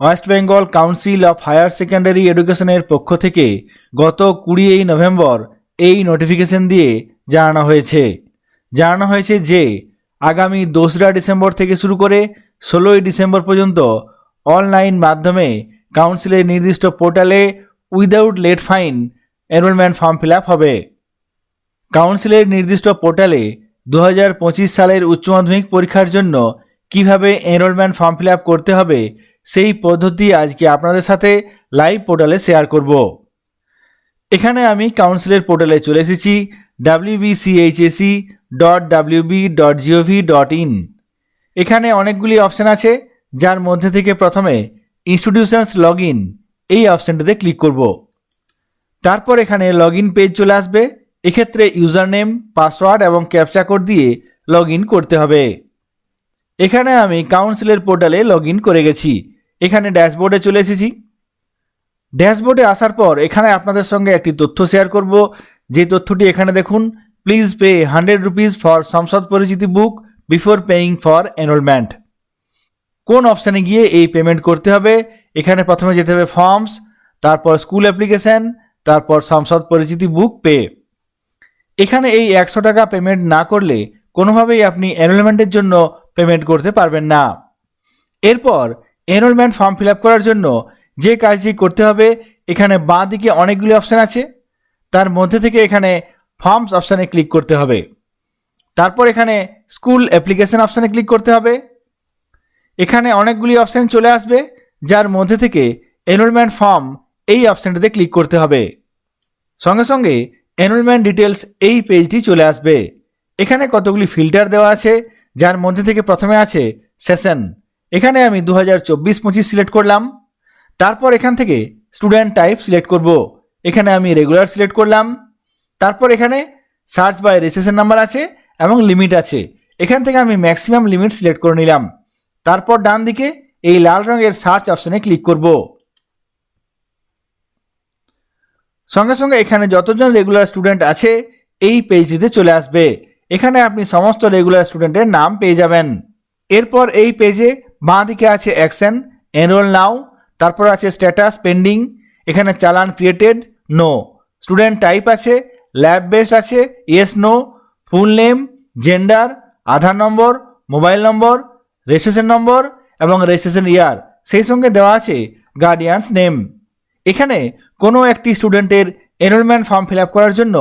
West Bengal council of higher secondary এডুকেশনের পক্ষ থেকে গত কুড়ি নভেম্বর এই নোটিফিকেশন দিয়ে জানানো হয়েছে। জানানো হয়েছে যে, আগামী দোসরা ডিসেম্বর থেকে শুরু করে ষোলোই ডিসেম্বর পর্যন্ত অনলাইন মাধ্যমে কাউন্সিলের নির্দিষ্ট পোর্টালে without late fine enrolment form fill হবে। কাউন্সিলের নির্দিষ্ট পোর্টালে দু হাজার পঁচিশ সালের উচ্চ মাধ্যমিক পরীক্ষার জন্য কীভাবে এনরোলমেন্ট ফর্ম ফিল করতে হবে সেই পদ্ধতি আজকে আপনাদের সাথে লাইভ পোর্টালে শেয়ার করব। এখানে আমি কাউন্সিলের পোর্টালে চলে এসেছি WBCHSE dot dot GOV dot in এখানে অনেকগুলি অপশান আছে, যার মধ্যে থেকে প্রথমে ইনস্টিটিউশনস লগ ইন এই অপশানটিতে ক্লিক করব। তারপর এখানে লগ ইন পেজ চলে আসবে, এক্ষেত্রে ইউজার নেম পাসওয়ার্ড এবং ক্যাপচা কোড দিয়ে লগ করতে হবে। এখানে আমি কাউন্সিলের পোর্টালে লগ করে গেছি। এখানে ড্যাশবোর্ডে চলে এসেছি। ড্যাশবোর্ডে আসার পর এখানে আপনাদের সঙ্গে একটি তথ্য শেয়ার করব। যে তথ্যটি এখানে দেখুন please pay hundred rupees for সংসদ পরিচিতি book before paying for enrolment কোন অপশানে গিয়ে এই পেমেন্ট করতে হবে? এখানে প্রথমে যেতে হবে ফর্মস তারপর স্কুল অ্যাপ্লিকেশন তারপর সংসদ পরিচিতি বুক পে এখানে এই একশো টাকা পেমেন্ট না করলে কোনোভাবেই আপনি এনরোলমেন্টের জন্য পেমেন্ট করতে পারবেন না। এরপর এনরোলমেন্ট ফর্ম ফিল করার জন্য যে কাজটি করতে হবে, এখানে বাঁ দিকে অনেকগুলি অপশান আছে। তার মধ্যে থেকে এখানে ফর্মস অপশানে ক্লিক করতে হবে। তারপর এখানে স্কুল অ্যাপ্লিকেশন অপশানে ক্লিক করতে হবে। এখানে অনেকগুলি অপশান চলে আসবে, যার মধ্যে থেকে এনরোলমেন্ট ফর্ম এই অপশানটিতে ক্লিক করতে হবে। সঙ্গে সঙ্গে এনরোলমেন্ট ডিটেলস এই পেজটি চলে আসবে। এখানে কতগুলি ফিল্টার দেওয়া আছে, যার মধ্যে থেকে প্রথমে আছে সেশন এখানে আমি দু হাজার চব্বিশ পঁচিশ সিলেক্ট করলাম। তারপর এখান থেকে স্টুডেন্ট টাইপ সিলেক্ট করব। এখানে আমি রেগুলার সিলেক্ট করলাম। তারপর এখানে সার্চ বাই রেজিস্ট্রেশন নাম্বার আছে এবং লিমিট আছে। এখান থেকে আমি ম্যাক্সিমাম লিমিট সিলেক্ট করে নিলাম। তারপর ডান দিকে এই লাল রঙের সার্চ অপশানে ক্লিক করব। সঙ্গে সঙ্গে এখানে যতজন রেগুলার স্টুডেন্ট আছে, এই পেজটিতে চলে আসবে। এখানে আপনি সমস্ত রেগুলার স্টুডেন্টের নাম পেয়ে যাবেন। এরপর এই পেজে বাঁ দিকে আছে অ্যাকশন, এনরোল নাও, তারপর আছে স্ট্যাটাস পেন্ডিং, এখানে challan created, no. Student type আছে, ল্যাব বেস আছে, yes, no. Full name, gender, Aadhaar number, mobile number, registration number এবং রেজিস্ট্রেশন ইয়ার। সেই সঙ্গে দেওয়া আছে গার্ডিয়ানস নেম। এখানে কোনো একটি স্টুডেন্টের এনরোলমেন্ট ফর্ম ফিল করার জন্য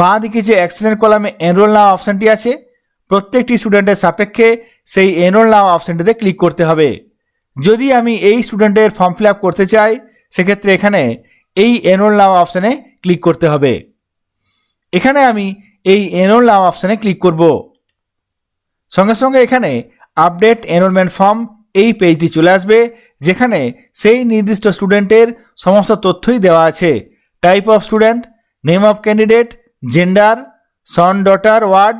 বাঁ দিকে যে অ্যাক্সিডেন্ট কলামে এনরোল নাও অপশানটি আছে প্রত্যেকটি স্টুডেন্টের সাপেক্ষে সেই এনরোল নাও অপশানটিতে ক্লিক করতে হবে। যদি আমি এই স্টুডেন্টের ফর্ম ফিল আপ করতে চাই, সেক্ষেত্রে এখানে এই এনরোল নাও অপশানে ক্লিক করতে হবে। এখানে আমি এই এনরোল নাও অপশানে ক্লিক করব। সঙ্গে সঙ্গে এখানে আপডেট এনরোলমেন্ট ফর্ম এই পেজটি চলে আসবে, যেখানে সেই নির্দিষ্ট স্টুডেন্টের সমস্ত তথ্যই দেওয়া আছে। Type of student name of candidate gender son daughter ward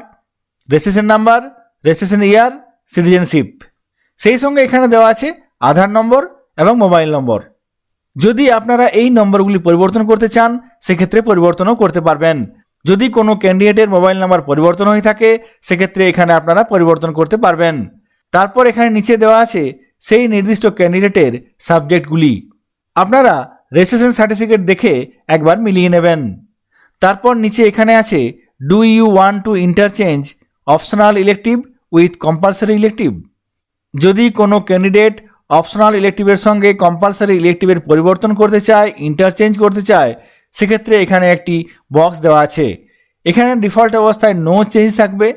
registration number registration year, citizenship. সেই সঙ্গে এখানে দেওয়া আছে আধার নম্বর এবং মোবাইল নম্বর। যদি আপনারা এই নম্বরগুলি পরিবর্তন করতে চান, সেক্ষেত্রে পরিবর্তনও করতে পারবেন। যদি কোনো ক্যান্ডিডেটের মোবাইল নাম্বার পরিবর্তন হয়ে থাকে, সেক্ষেত্রে এখানে আপনারা পরিবর্তন করতে পারবেন। তারপর এখানে নিচে দেওয়া আছে সেই নির্দিষ্ট ক্যান্ডিডেটের সাবজেক্টগুলি। আপনারা রেজিস্ট্রেশন সার্টিফিকেট দেখে একবার মিলিয়ে নেবেন। তারপর নিচে এখানে আছে do you one two interchange optional elective with compulsory elective যদি কোনো ক্যান্ডিডেট অপশনাল ইলেকটিভের সঙ্গে কম্পালসারি ইলেকটিভের পরিবর্তন করতে চায় ইন্টারচেঞ্জ করতে চায়, সেক্ষেত্রে এখানে একটি বক্স দেওয়া আছে। এখানে ডিফল্ট অবস্থায় নো চেঞ্জ থাকবে।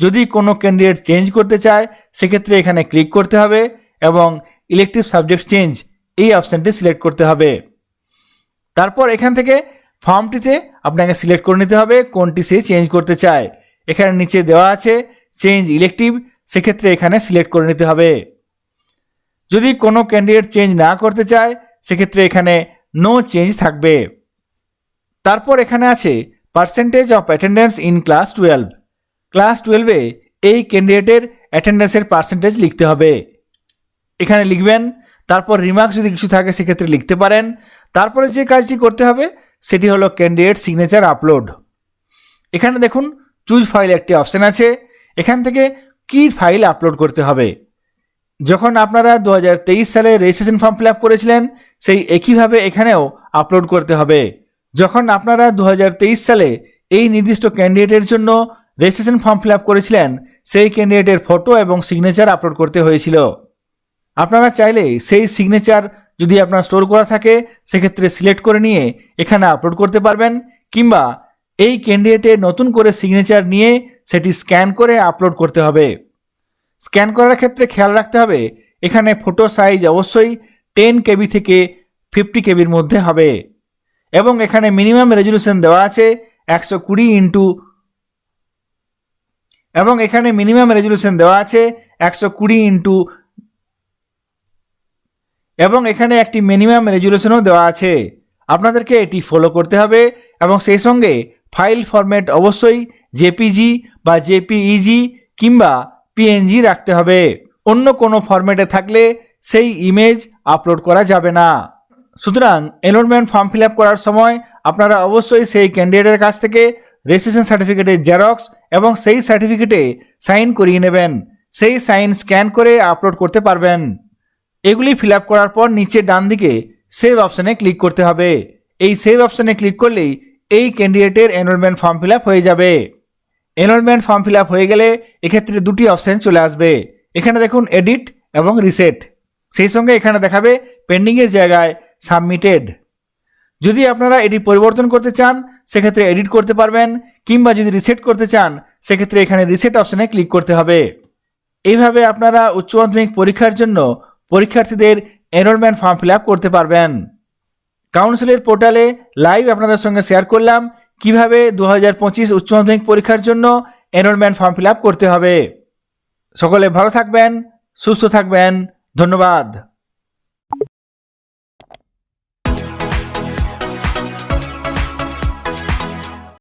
যদি কোনো ক্যান্ডিডেট চেঞ্জ করতে চায়, সেক্ষেত্রে এখানে ক্লিক করতে হবে এবং ইলেকটিভ সাবজেক্ট চেঞ্জ এই অপশানটি সিলেক্ট করতে হবে। তারপর এখান থেকে ফর্মটিতে আপনাকে সিলেক্ট করে নিতে হবে কোনটি সে চেঞ্জ করতে চায়। এখানে নিচে দেওয়া আছে চেঞ্জ ইলেকটিভ সেক্ষেত্রে এখানে সিলেক্ট করে নিতে হবে। যদি কোনো ক্যান্ডিডেট চেঞ্জ না করতে চায়, সেক্ষেত্রে এখানে নো চেঞ্জ থাকবে। তারপর এখানে আছে percentage of attendance in class twelve class টুয়েলভে এই ক্যান্ডিডেটের অ্যাটেন্ডেন্সের পার্সেন্টেজ লিখতে হবে। এখানে লিখবেন, তারপর রিমার্কস যদি কিছু থাকে, সেক্ষেত্রে লিখতে পারেন। তারপরে যে কাজটি করতে হবে, সেটি হলো ক্যান্ডিডেট সিগনেচার আপলোড এখানে দেখুন চুজ ফাইল একটি অপশান আছে। এখান থেকে কি ফাইল আপলোড করতে হবে? যখন আপনারা দু হাজার তেইশ সালে রেজিস্ট্রেশন ফর্ম ফিল করেছিলেন, সেই একইভাবে এখানেও আপলোড করতে হবে। যখন আপনারা দু হাজার তেইশ সালে এই নির্দিষ্ট ক্যান্ডিডেটের জন্য রেজিস্ট্রেশন ফর্ম ফিল করেছিলেন, সেই ক্যান্ডিডেটের ফটো এবং সিগনেচার আপলোড করতে হয়েছিল। আপনারা চাইলে সেই সিগনেচার যদি আপনার স্টোর করা থাকে, সেক্ষেত্রে সিলেক্ট করে নিয়ে এখানে আপলোড করতে পারবেন, কিংবা এই ক্যান্ডিডেটে নতুন করে সিগনেচার নিয়ে সেটি স্ক্যান করে আপলোড করতে হবে। স্ক্যান করার ক্ষেত্রে খেয়াল রাখতে হবে, এখানে ফটো সাইজ অবশ্যই টেন কেবি থেকে ফিফটি কেবির মধ্যে হবে এবং এখানে মিনিমাম রেজলিউশন দেওয়া আছে একশো কুড়ি ইন্টু এবং এখানে মিনিমাম রেজলিউশন দেওয়া আছে একশো কুড়ি ইন্টু এবং এখানে একটি মিনিমাম রেজুলেশনও দেওয়া আছে। আপনাদেরকে এটি ফলো করতে হবে এবং সেই সঙ্গে ফাইল ফরম্যাট অবশ্যই জেপিজি বা জেপিইজি কিংবা পিএনজি রাখতে হবে। অন্য কোনো ফরম্যাটে থাকলে সেই ইমেজ আপলোড করা যাবে না। সুতরাং এনরোলমেন্ট ফর্ম ফিল করার সময় আপনারা অবশ্যই সেই ক্যান্ডিডেটের কাছ থেকে রেজিস্ট্রেশন সার্টিফিকেটের জেরক্স এবং সেই সার্টিফিকেটে সাইন করিয়ে নেবেন। সেই সাইন স্ক্যান করে আপলোড করতে পারবেন। এগুলি ফিল করার পর নিচে ডান দিকে সেভ অপশানে ক্লিক করতে হবে। এই সেভ অপশানে ক্লিক করলেই এই ক্যান্ডিডেটের এনরোলমেন্ট ফর্ম ফিল হয়ে যাবে। এনরোলমেন্ট ফর্ম ফিল হয়ে গেলে এক্ষেত্রে দুটি অপশান চলে আসবে। এখানে দেখুন এডিট এবং রিসেট সেই সঙ্গে এখানে দেখাবে পেন্ডিংয়ের জায়গায় সাবমিটেড যদি আপনারা এটি পরিবর্তন করতে চান, সেক্ষেত্রে এডিট করতে পারবেন, কিংবা যদি রিসেট করতে চান, সেক্ষেত্রে এখানে রিসেট অপশানে ক্লিক করতে হবে। এইভাবে আপনারা উচ্চ মাধ্যমিক পরীক্ষার জন্য পরীক্ষার্থীদের এনরোলমেন্ট ফর্ম ফিল করতে পারবেন। কাউন্সিলের পোর্টালে লাইভ আপনাদের সঙ্গে শেয়ার করলাম। কীভাবে দু হাজার পঁচিশ উচ্চ মাধ্যমিক পরীক্ষার জন্য এনরোলমেন্ট ফর্ম ফিল করতে হবে। সকলে ভালো থাকবেন, সুস্থ থাকবেন। ধন্যবাদ।